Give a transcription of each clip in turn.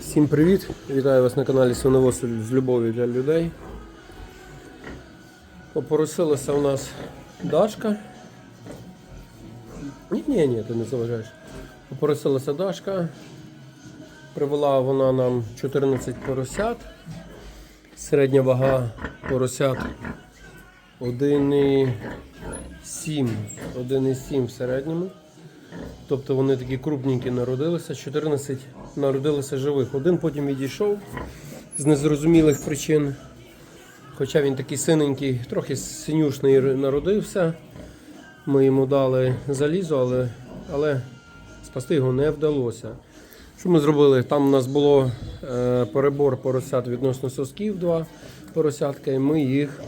Всім привіт! Вітаю вас на каналі Свиновоз з любов'ю для людей. Опоросилася у нас Дашка. Ні, ні, ні, ти не заважаєш. Опоросилася Дашка. Привела вона нам 14 поросят. Середня вага поросят 1,7. 1,7 в середньому. Тобто вони такі крупненькі народилися, 14 народилися живих. Один потім відійшов з незрозумілих причин. Хоча він такий синенький, трохи синюшний народився. Ми йому дали залізо, але, але спасти його не вдалося. Що ми зробили? Там у нас було е, перебор поросят відносно сосків, два поросятка, і ми їх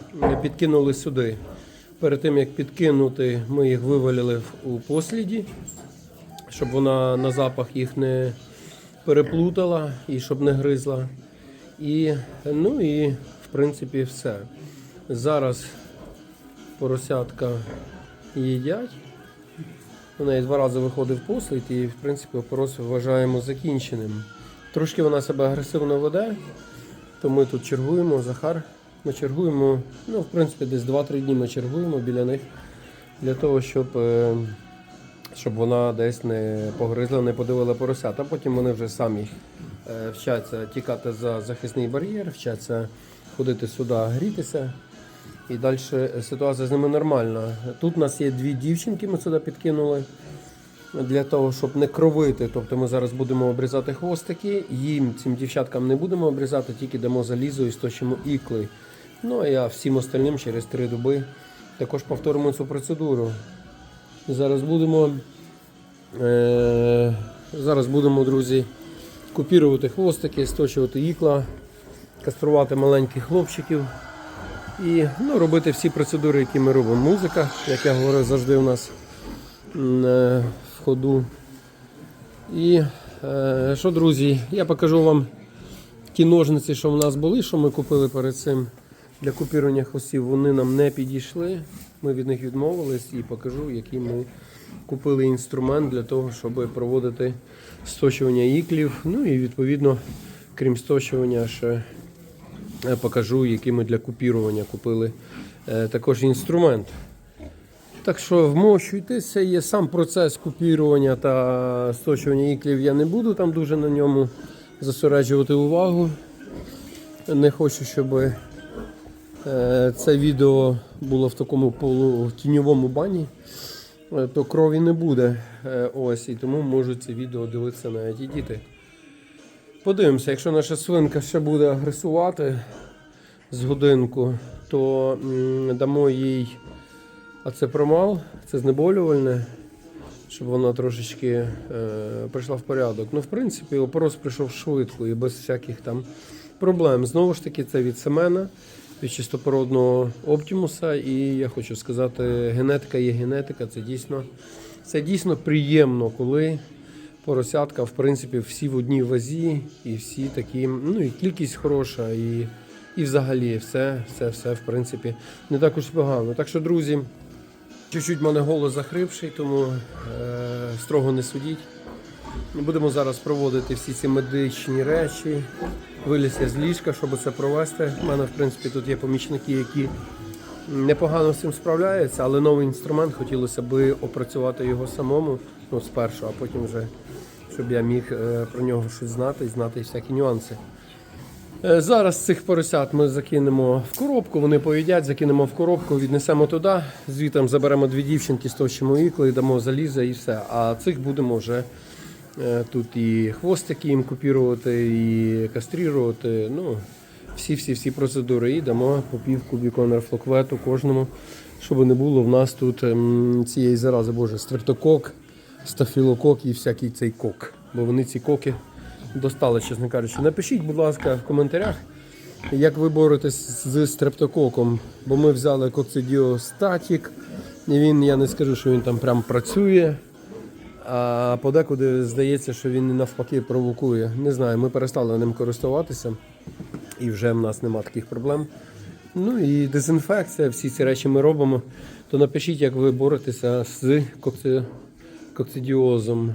підкинули сюди. Перед тим як підкинути, ми їх вивалили у посліді щоб вона на запах їх не переплутала і щоб не гризла. І, ну і в принципі все. Зараз поросятка їдять. У неї два рази виходив послід і в принципі опорос вважаємо закінченим. Трошки вона себе агресивно веде, то ми тут чергуємо, Захар. Ми чергуємо, ну, в принципі, десь 2-3 дні ми чергуємо біля них для того, щоб е, щоб вона десь не погризла, не подивила поросят. А потім вони вже самі е, вчаться тікати за захисний бар'єр, вчаться ходити сюди, грітися. І далі ситуація з ними нормальна. Тут у нас є дві дівчинки, ми сюди підкинули для того, щоб не кровити. Тобто ми зараз будемо обрізати хвостики. Їм, цим дівчаткам, не будемо обрізати, тільки дамо залізо і сточимо ікли. Ну а я всім остальним через три доби також повторимо цю процедуру. Зараз будемо, е, зараз будемо, друзі, купірувати хвостики, сточувати ікла, каструвати маленьких хлопчиків і ну, робити всі процедури, які ми робимо. Музика, як я говорю, завжди у нас е, в ходу. І е, що, друзі, я покажу вам ті ножниці, що в нас були, що ми купили перед цим для купірування хвостів. Вони нам не підійшли. Ми від них відмовились і покажу, який ми купили інструмент для того, щоб проводити сточування іклів. Ну і відповідно, крім сточування, ще е, покажу, який ми для купірування купили е, також інструмент. Так що вмощуйтеся, є сам процес купірування та сточування іклів я не буду там дуже на ньому зосереджувати увагу. Не хочу, щоб це відео було в такому полутіньовому бані, е, то крові не буде. Е, Ось, і тому можуть це відео дивитися навіть і діти. Подивимося, якщо наша свинка ще буде агресувати з годинку, то дамо їй ацепромал, це знеболювальне, щоб вона трошечки е, прийшла в порядок. Ну, в принципі, опорос прийшов швидко і без всяких там проблем. Знову ж таки, це від семена, від чистопородного оптимуса. І я хочу сказати, генетика є генетика, це дійсно, це дійсно приємно, коли поросятка, в принципі, всі в одній вазі, і всі такі, ну і кількість хороша, і, і взагалі все, все, все, в принципі, не так погано. Так що, друзі, чуть-чуть мене голос захрипший, тому е, строго не судіть. Будемо зараз проводити всі ці медичні речі. Виліз я з ліжка, щоб це провести. У мене, в принципі, тут є помічники, які непогано з цим справляються, але новий інструмент хотілося б опрацювати його самому, ну, спершу, а потім вже, щоб я міг е, про нього щось знати і знати всякі нюанси. Е, Зараз цих поросят ми закинемо в коробку, вони поїдять, закинемо в коробку, віднесемо туди, звітом заберемо дві дівчинки, сточимо ікли, дамо залізо і все. А цих будемо вже тут і хвостики їм купірувати, і кастрірувати. Ну, всі-всі-всі процедури. І дамо по пів флоквету кожному, щоб не було в нас тут ем, цієї зарази, боже, стрептокок, стафілокок і всякий цей кок. Бо вони ці коки достали, чесно кажучи. Напишіть, будь ласка, в коментарях, як ви боретесь з стрептококом. Бо ми взяли коксидіостатік, і він, я не скажу, що він там прям працює. А подекуди здається, що він навпаки провокує. Не знаю, ми перестали ним користуватися, і вже в нас нема таких проблем. Ну і дезінфекція, всі ці речі ми робимо. То напишіть, як ви боретеся з кокси... кокцидіозом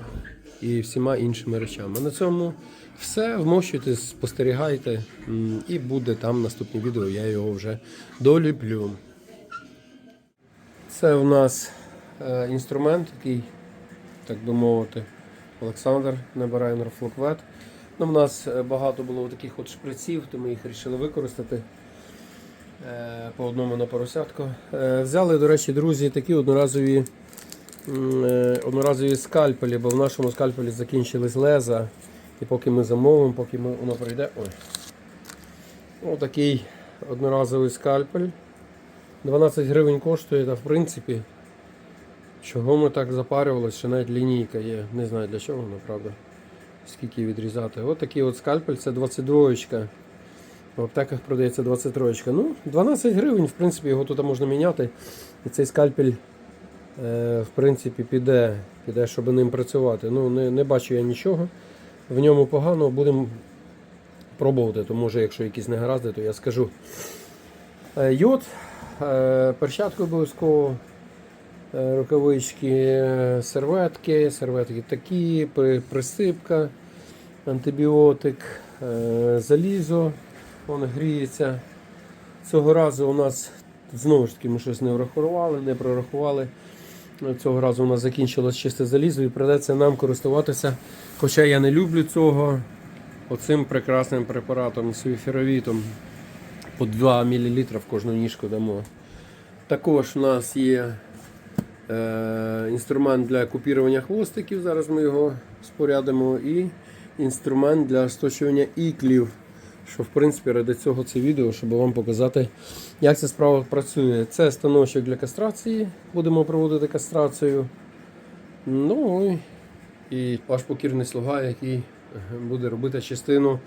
і всіма іншими речами. На цьому все. Вмощуйтесь, спостерігайте, і буде там наступне відео. Я його вже доліплю. Це у нас е, інструмент, який, так би мовити, Олександр набирає Норфлоквет. Ну, в нас е, багато було таких от шприців, то ми їх вирішили використати е, по одному на поросятку. Е, Взяли, до речі, друзі, такі одноразові, одноразові скальпелі, бо в нашому скальпелі закінчились леза. І поки ми замовимо, поки ми, воно прийде. Ой. Отакий одноразовий скальпель. 12 гривень коштує, та в принципі, чого ми так запарювалися, що навіть лінійка є. Не знаю для чого, вона, правда. Скільки відрізати. От такий от скальпель, це 22 очка. В аптеках продається 23 Ну, 12 гривень, в принципі, його тут можна міняти. І цей скальпель, е, в принципі, піде, піде, щоб ним працювати. Ну, не, не бачу я нічого. В ньому погано, будемо пробувати. То може, якщо якісь негаразди, то я скажу. Е, Йод, е, перчатки обов'язково, рукавички, е, серветки, серветки такі, присипка, антибіотик, е, залізо, воно гріється. Цього разу у нас знову ж таки ми щось не врахували, не прорахували. Цього разу у нас закінчилось чисте залізо і придеться нам користуватися, хоча я не люблю цього, оцим прекрасним препаратом сульфіровітом по 2 мл в кожну ніжку дамо. Також у нас є е, інструмент для купірування хвостиків, зараз ми його спорядимо, і інструмент для сточування іклів. Що в принципі ради цього це відео, щоб вам показати, як ця справа працює. Це станочок для кастрації, будемо проводити кастрацію. Ну і- ваш покірний слуга, який е, буде робити частину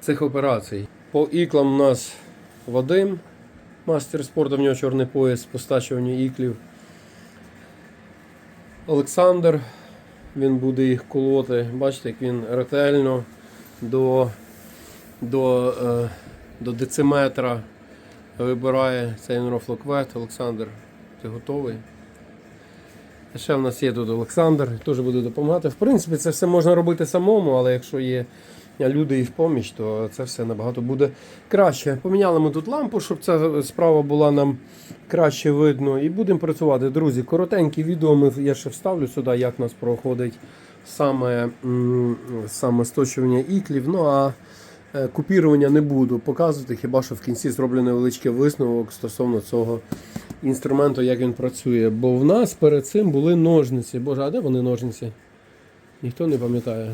цих операцій. По іклам у нас Вадим, мастер спорту, в нього чорний пояс по стачуванню іклів. Олександр, він буде їх колоти. Бачите, як він ретельно до, до, е, до дециметра вибирає цей норофлоквет. Олександр, ти готовий? А Ще в нас є тут Олександр, теж буде допомагати. В принципі, це все можна робити самому, але якщо є люди і в поміч, то це все набагато буде краще. Поміняли ми тут лампу, щоб ця справа була нам краще видно. І будемо працювати. Друзі, коротенькі відео ми, я ще вставлю сюди, як у нас проходить саме, саме сточування іклів. Ну а е, купірування не буду показувати, хіба що в кінці зроблю невеличкий висновок стосовно цього інструменту, як він працює. Бо в нас перед цим були ножниці. Боже, а де вони ножниці? Ніхто не пам'ятає.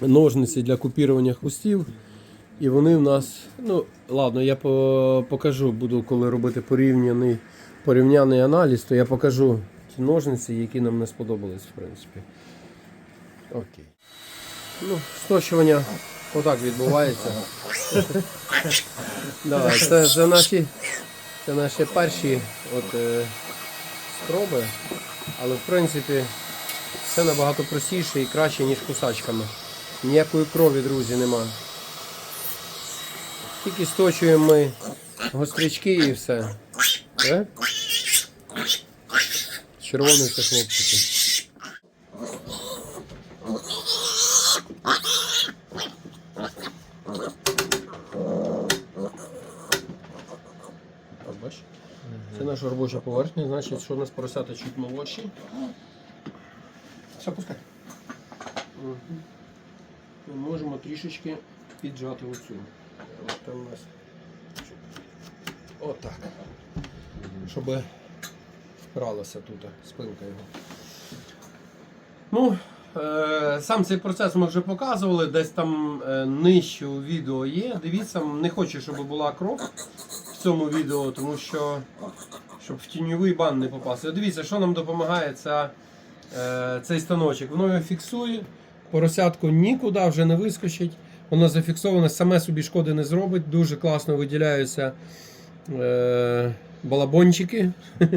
Ножниці для купірування хвостів. І вони в нас. Ну, ладно, я по- покажу, буду коли робити порівняний, порівняний аналіз, то я покажу ті ножниці, які нам не сподобались, в принципі. Окей. Ну, сточування отак відбувається. Давай, це, це наші. Це наші перші от, е, спроби, але в принципі все набагато простіше і краще, ніж кусачками. Ніякої крові, друзі, нема. Тільки сточуємо ми гострячки і все. Е? Червоний це хлопчики. Це наша робоча поверхня, значить, що у нас поросята чуть молодші. Все, пускай. Трішечки піджати оцю. Там у нас. Отак. Щоб впиралася тут спинка його. Ну, е, сам цей процес ми вже показували, десь там е, нижче у відео є. Дивіться, не хочу, щоб була кров в цьому відео, тому що щоб в тіньовий бан не попасти. Дивіться, що нам допомагає ця, е, цей станочок. Воно його фіксує, поросятку нікуди вже не вискочить. Воно зафіксоване, саме собі шкоди не зробить. Дуже класно виділяються е, балабончики.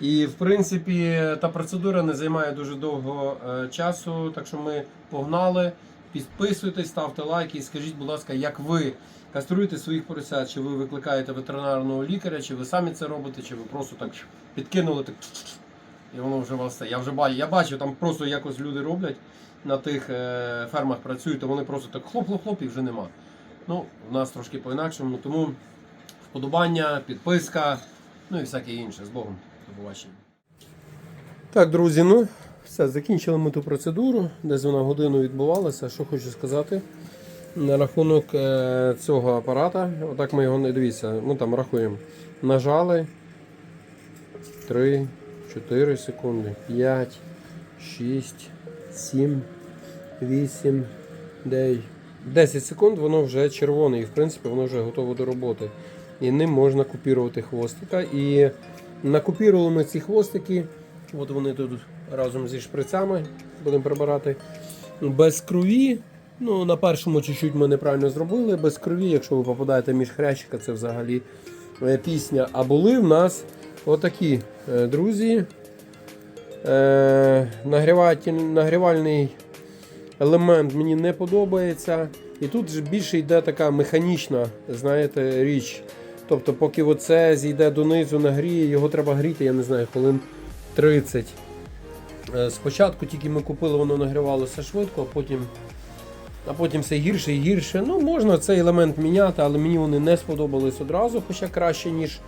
І в принципі та процедура не займає дуже довго е, часу. Так що ми погнали. Підписуйтесь, ставте лайки і скажіть, будь ласка, як ви каструєте своїх поросят, чи ви викликаєте ветеринарного лікаря, чи ви самі це робите, чи ви просто так підкинули так і воно вже вас це. Я вже бачу, я бачу, там просто якось люди роблять на тих е, фермах працюють, то вони просто так хлоп-хлоп-хлоп і вже нема. Ну, в нас трошки по-інакшому, тому вподобання, підписка, ну і всяке інше. З Богом. До побачення. Так, друзі, ну все, закінчили ми ту процедуру. Десь вона годину відбувалася. Що хочу сказати. На рахунок е, цього апарата, отак ми його не дивіться, ну там рахуємо. Нажали 3, 4 секунди, 5, 6, 7, 8, 9. 10 секунд воно вже червоне і в принципі воно вже готове до роботи. І ним можна купірувати хвостика. І накупірували ми ці хвостики. От вони тут разом зі шприцями будемо прибирати. Без крові. Ну, на першому чуть-чуть ми неправильно зробили. Без крові, якщо ви попадаєте між хрящика, це взагалі е, пісня. А були в нас отакі е, друзі. Е, нагрівальний елемент мені не подобається. І тут більше йде така механічна, знаєте, річ. Тобто, поки оце зійде донизу, нагріє, його треба гріти, я не знаю, хвилин 30. Е, Спочатку тільки ми купили, воно нагрівалося швидко, а потім, а потім все гірше і гірше. Ну, можна цей елемент міняти, але мені вони не сподобались одразу, хоча краще, ніж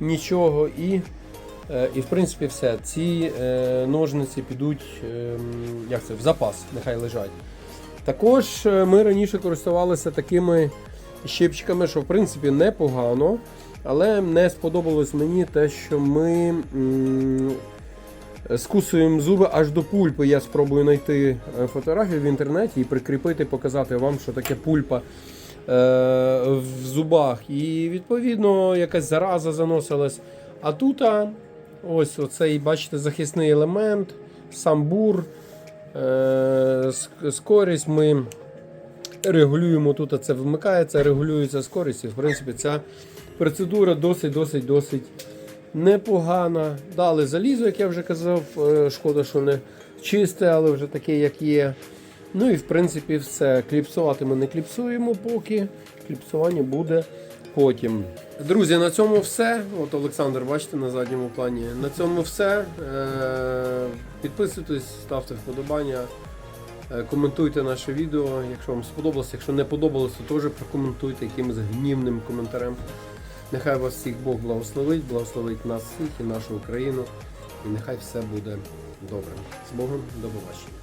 нічого. І, е, і в принципі все. Ці е, ножниці підуть ем, як це, в запас, нехай лежать. Також е, ми раніше користувалися такими щипчиками, що в принципі непогано, але не сподобалось мені те, що ми скусуємо зуби аж до пульпи. Я спробую знайти е, фотографію в інтернеті і прикріпити, показати вам, що таке пульпа е, в зубах. І відповідно якась зараза заносилась. А тут ось оцей, бачите, захисний елемент, сам бур, е, скорість ми регулюємо тут, це вмикається, регулюється скорість. І в принципі ця процедура досить, досить, досить непогана. Дали залізо, як я вже казав. е, Шкода, що не чисте, але вже таке, як є. Ну і в принципі все. Кліпсувати ми не кліпсуємо поки. Кліпсування буде потім. Друзі, на цьому все. От Олександр, бачите на задньому плані. На цьому все. Е, Підписуйтесь, ставте вподобання. Е, Коментуйте наше відео, якщо вам сподобалося, якщо не подобалося, то теж прокоментуйте якимось гнівним коментарем. Нехай вас всіх Бог благословить, благословить нас всіх і нашу Україну. І нехай все буде добре. З Богом, до побачення.